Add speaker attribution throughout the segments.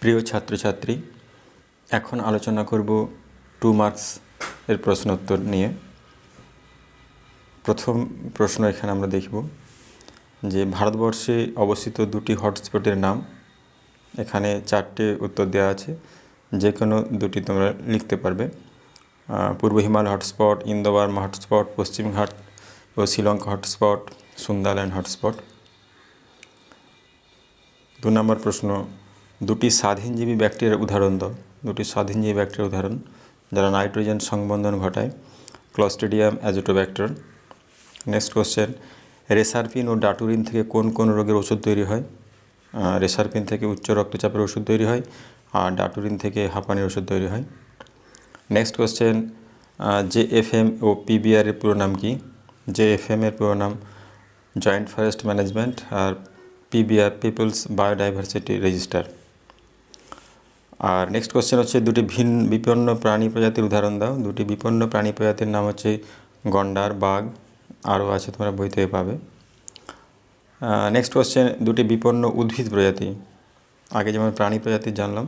Speaker 1: প্রিয় ছাত্রছাত্রী, এখন আলোচনা করব টু মার্কস এর প্রশ্ন উত্তর নিয়ে। প্রথম প্রশ্ন এখানে আমরা দেখব যে ভারতবর্ষে অবস্থিত দুটি হটস্পটের নাম। এখানে চারটে উত্তর দেওয়া আছে যে কোনো দুটি তোমরা লিখতে পারবে। পূর্ব হিমালয় হটস্পট, ইন্দোবার্মা হটস্পট, পশ্চিম ঘাট ও শ্রীলঙ্কা হটস্পট সুন্দাল্যান্ড হটস্পট। দু নম্বর প্রশ্ন দুটি স্বাধীনজীবী ব্যাকটেরিয়ার উদাহরণ দাও। দুটি স্বাধীনজীবী ব্যাকটেরিয়ার উদাহরণ। যারা নাইট্রোজেন সংবন্ধন ঘটায় Clostridium Azotobacter next question reserpine ও ডাটুরিন থেকে কোন কোন রোগের ওষুধ তৈরি হয়? রেসারপিন থেকে উচ্চ রক্তচাপের ওষুধ তৈরি হয়, আর ডাটুরিন থেকে হাঁপানির ওষুধ তৈরি হয়। Next question J F M ও পিবিআর এর পুরো নাম কি? জে এফ এম এর পুরো নাম জয়েন্ট ফরেস্ট ম্যানেজমেন্ট আর পিবিআর পিপলস বায়োডাইভার্সিটি রেজিস্টার আর নেক্সট কোশ্চেন হচ্ছে দুটি ভিন্ন বিপন্ন প্রাণী প্রজাতির উদাহরণ দাও। দুটি বিপন্ন প্রাণী প্রজাতির নাম হচ্ছে গন্ডার, বাঘ, আরও আছে তোমরা বইতে পাবে। নেক্সট কোশ্চেন দুটি বিপন্ন উদ্ভিদ প্রজাতি। আগে যেমন প্রাণী প্রজাতি জানলাম,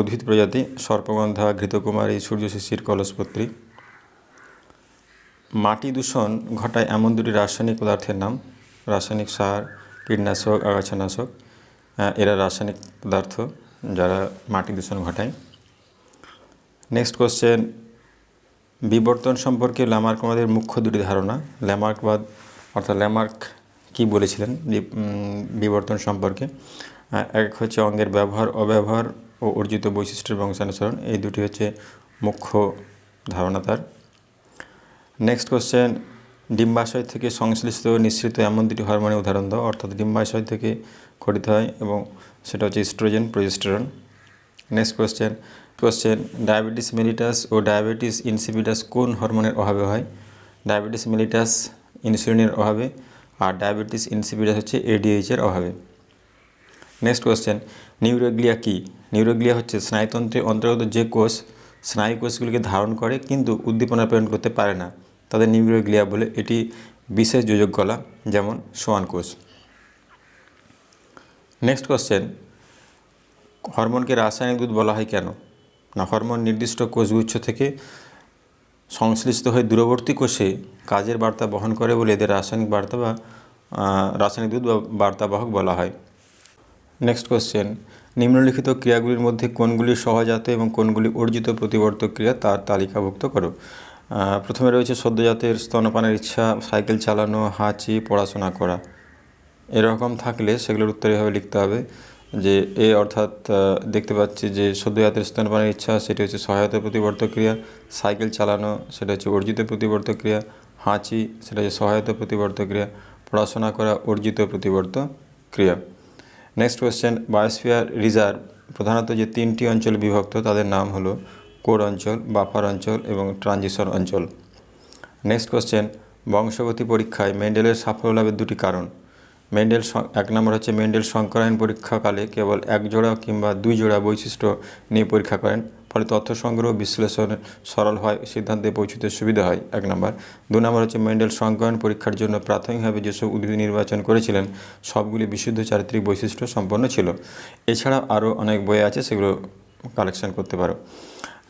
Speaker 1: উদ্ভিদ প্রজাতি সর্পগন্ধা, ঘৃতকুমারী সূর্য শিশির কলসপত্রী। মাটি দূষণ ঘটায় এমন দুটি রাসায়নিক পদার্থের নাম, রাসায়নিক সার, কীটনাশক, আগাছানাশক। এরা রাসায়নিক পদার্থ। যারা মাটি দূষণ ঘটায়। নেক্সট কোশ্চেন বিবর্তন সম্পর্কে ল্যামার্কবাদের মুখ্য দুটি ধারণা। ল্যামার্কবাদ অর্থাৎ ল্যামার্ক কি বলেছিলেন বিবর্তন সম্পর্কে? এক হচ্ছে অঙ্গের ব্যবহার, অব্যবহার ও অর্জিত বৈশিষ্ট্যের বংশানুসরণ। এই দুটি হচ্ছে মুখ্য ধারণা তার। নেক্সট কোশ্চেন ডিম্বাশয় থেকে সংশ্লিষ্ট নিঃসৃত এমন দুটি হরমোনের উদাহরণ দাও, অর্থাৎ ডিম্বাশয় থেকে গঠিত হয় এবং সেটা হচ্ছে oestrogen progesterone next question question diabetes mellitus ও ডায়াবেটিস ইনসিপিটাস কোন হরমোনের অভাবে হয়? ডায়াবেটিস মেলিটাস ইনসুলিনের অভাবে আর ডায়াবেটিস ইনসিপিটাস হচ্ছে এডিএইচের অভাবে। নেক্সট কোশ্চেন নিউরোগ্লিয়া কি? নিউরোগ্লিয়া হচ্ছে স্নায়ুতন্ত্রের অন্তর্গত যে কোষ স্নায়ু কোষগুলিকে ধারণ করে কিন্তু উদ্দীপনা প্রেরণ করতে পারে না। তাদের নিউরোগ্লিয়া বলে এটি বিশেষ যোজক গলা যেমন সোয়ান কোষ। নেক্সট কোশ্চেন হরমোনকে রাসায়নিক দুধ বলা হয় কেন? না, হরমোন নির্দিষ্ট কোষগুচ্ছ থেকে সংশ্লিষ্ট হয়ে দূরবর্তী কোষে কাজের বার্তা বহন করে বলে এদের রাসায়নিক বার্তা বা রাসায়নিক দুধ বা বার্তাবাহক বলা হয়। নেক্সট কোশ্চেন নিম্নলিখিত ক্রিয়াগুলির মধ্যে কোনগুলি সহজাত এবং কোনগুলি অর্জিত প্রতিবর্তক ক্রিয়া তার তালিকাভুক্ত করো। প্রথমে রয়েছে সদ্যজাতের স্তনপানের ইচ্ছা, সাইকেল চালানো, হাঁচি, পড়াশোনা করা। এরকম থাকলে সেগুলোর উত্তর এভাবে লিখতে হবে যে, এ অর্থাৎ দেখতে পাচ্ছি যে সদ্যজাতের স্তনপানের ইচ্ছা, সেটি হচ্ছে সহায়তা প্রতিবর্তক ক্রিয়া, সাইকেল চালানো, সেটা হচ্ছে অর্জিত প্রতিবর্তক ক্রিয়া, হাঁচি, সেটা হচ্ছে সহায়তা প্রতিবর্তক ক্রিয়া, পড়াশোনা করা, অর্জিত প্রতিবর্ত ক্রিয়া। নেক্সট কোয়েশ্চেন বায়োস্ফিয়ার রিজার্ভ প্রধানত যে তিনটি অঞ্চলে বিভক্ত, তাদের নাম হলো কোর অঞ্চল, বাফার অঞ্চল এবং ট্রানজিশন অঞ্চল। নেক্সট কোশ্চেন বংশগতি পরীক্ষায় মেন্ডেলের সাফল্য লাভের দুটি কারণ। মেন্ডেল এক নম্বর হচ্ছে মেন্ডেল সংকরায়ন পরীক্ষাকালে কেবল এক জোড়া কিংবা দুই জোড়া বৈশিষ্ট্য নিয়ে পরীক্ষা করেন, ফলে তথ্য সংগ্রহ, বিশ্লেষণ সরল হয়, সিদ্ধান্তে পৌঁছতে সুবিধা হয়, এক নম্বর। দু নম্বর হচ্ছে মেন্ডেল সংকরায়ন পরীক্ষার জন্য প্রাথমিকভাবে যেসব উদ্ভিদ নির্বাচন করেছিলেন, সবগুলি বিশুদ্ধ চারিত্রিক বৈশিষ্ট্য সম্পন্ন ছিল। এছাড়া আরও অনেক বই আছে, সেগুলো কালেকশন করতে পারো।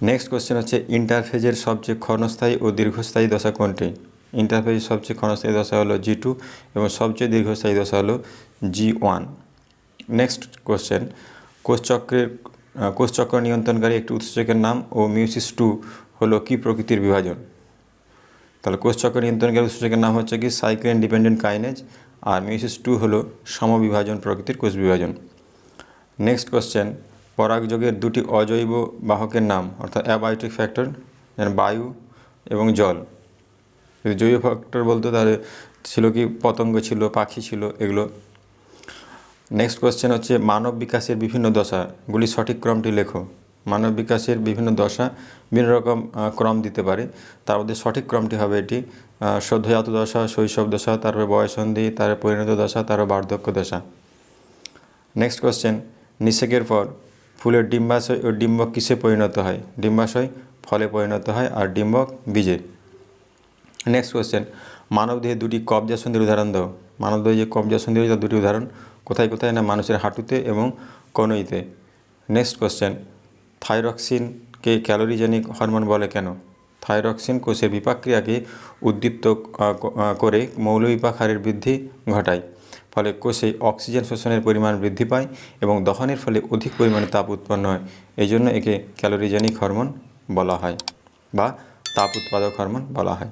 Speaker 1: নেক্সট কোশ্চেন হচ্ছে ইন্টারফেজের সবচেয়ে ক্ষণস্থায়ী ও দীর্ঘস্থায়ী দশা কোনটি? ইন্টারফেজের সবচেয়ে ক্ষণস্থায়ী দশা হলো জি টু এবং সবচেয়ে দীর্ঘস্থায়ী দশা হলো জি ওয়ান নেক্সট কোশ্চেন কোষচক্রের কোষচক্র নিয়ন্ত্রণকারী একটি উৎসেচকের নাম ও মিউসিস টু হলো কি প্রকৃতির বিভাজন? তাহলে কোষচক্র নিয়ন্ত্রণকারী উৎসেচকের নাম হচ্ছে কি সাইক্লিন ডিপেন্ডেন্ট কাইনেজ, আর মিউসিস টু হলো সমবিভাজন প্রকৃতির কোষ বিভাজন। নেক্সট কোশ্চেন পরাগযোগের দুটি অজৈব বাহকের নাম, অর্থাৎ অ্যাবায়োটিক ফ্যাক্টর বায়ু এবং জল। যদি জৈব ফ্যাক্টর বলতো তাহলে ছিল কি পতঙ্গ ছিল, পাখি ছিল, এগুলো। নেক্সট কোশ্চেন হচ্ছে, মানব বিকাশের বিভিন্ন দশাগুলি সঠিক ক্রমটি লেখো। মানব বিকাশের বিভিন্ন দশা বিভিন্ন রকম ক্রম দিতে পারে। তার মধ্যে সঠিক ক্রমটি হবে এটি সদ্যজাত দশা, শৈশব দশা, তারপরে বয়সন্ধি তারপরে পরিণত দশা, তারপর বার্ধক্য দশা। নেক্সট কোশ্চেন নিষেকের পর ফুলের ডিম্বাশয় ও ডিম্বক কিসে পরিণত হয়? ডিম্বাশয় ফলে পরিণত হয় আর ডিম্বক বীজে। নেক্সট কোশ্চেন মানবদেহে দুটি কবজা সন্ধির উদাহরণ দাও। মানবদেহে যে কবজা সন্ধি রয়েছে দুটি উদাহরণ। কোথায় কোথায়? না, মানুষের হাঁটুতে এবং কনুইতে। নেক্সট কোশ্চেন থাইরক্সিনকে ক্যালোরিজেনিক হরমোন বলে কেন? থাইরক্সিন কোষের বিপাকক্রিয়াকে উদ্দীপ্ত করে মৌলবিপাক হারের বৃদ্ধি ঘটায়। ফলে কোষে অক্সিজেন শোষণের পরিমাণ বৃদ্ধি পায় এবং দহনের ফলে অধিক পরিমাণে তাপ উৎপন্ন হয়। এই জন্য একে ক্যালোরিজেনিক হরমোন বলা হয় বা তাপ উৎপাদক হরমোন বলা হয়।